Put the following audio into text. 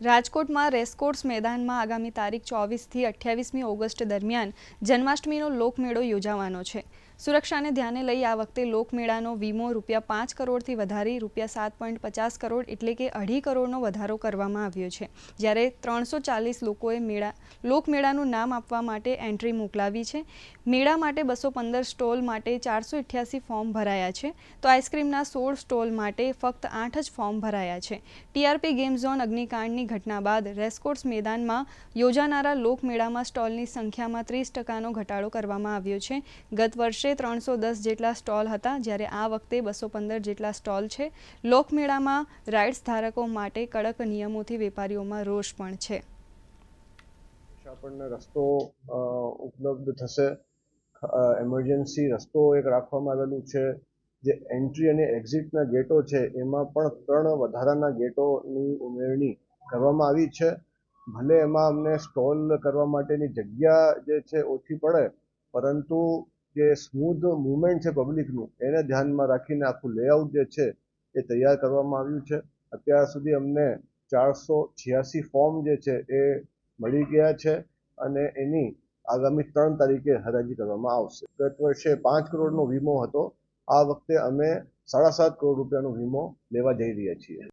રાજકોટમાં રેસકોર્સ મેદાનમાં આગામી તારીખ ચોવીસથી અઠ્યાવીસમી ઓગસ્ટ દરમિયાન જન્માષ્ટમીનો લોકમેળો યોજાવાનો છે. સુરક્ષાને ધ્યાને લઈ આ વખતે લોકમેળાનો વીમો રૂપિયા પાંચ કરોડથી વધારી રૂપિયા સાત પોઈન્ટ પચાસ કરોડ એટલે કે અઢી કરોડનો વધારો કરવામાં આવ્યો છે. જ્યારે ત્રણસો ચાલીસ લોકોએ મેળા, લોકમેળાનું નામ આપવા માટે એન્ટ્રી મોકલાવી છે. મેળા માટે બસો પંદર સ્ટોલ માટે ચારસો અઠ્યાસી ફોર્મ ભરાયા છે. તો આઈસ્ક્રીમના સોળ સ્ટોલ માટે ફક્ત આઠ જ ફોર્મ ભરાયા છે. ટીઆરપી ગેમ ઝોન અગ્નિકાંડની ઘટના બાદ રેસકોર્સ મેદાનમાં યોજાનારા લોકમેળામાં સ્ટોલની સંખ્યામાં ત્રીસ ટકાનો ઘટાડો કરવામાં આવ્યો છે. ગત વર્ષે ત્રણસો દસ જેટલા સ્ટોલ હતા, જ્યારે આ વખતે બસો પંદર જેટલા સ્ટોલ છે. લોકમેળામાં રાઇડ્સ ધારકો માટે કડક નિયમોથી વેપારીઓમાં રોષ પણ છે. આપણને રસ્તો ઉપલબ્ધ થશે? એમરજન્સી રસ્તો એક રાખવામાં આવેલું છે, જે એન્ટ્રી અને એક્ઝિટના ગેટો છે, એમાં પણ ત્રણ વધારાના ગેટોની ઉમેરણી કરવામાં આવી છે. ભલે એમાં અમને સ્ટોલ કરવા માટેની જગ્યા જે છે ઓછી પડે, પરંતુ જે સ્મૂધ મુવમેન્ટ છે પબ્લિકનું એને ધ્યાનમાં રાખીને આખું લેઆઉટ જે છે એ તૈયાર કરવામાં આવ્યું છે. અત્યાર સુધી અમને ચારસો છ્યાસી ફોર્મ જે છે એ મળી ગયા છે અને એની આગામી ત્રણ તારીખે હરાજી કરવામાં આવશે. ગત વર્ષે પાંચ કરોડનો વીમો હતો. આ વખતે અમે સાડા સાત કરોડ રૂપિયાનો વીમો લેવા જઈ રહ્યા છીએ.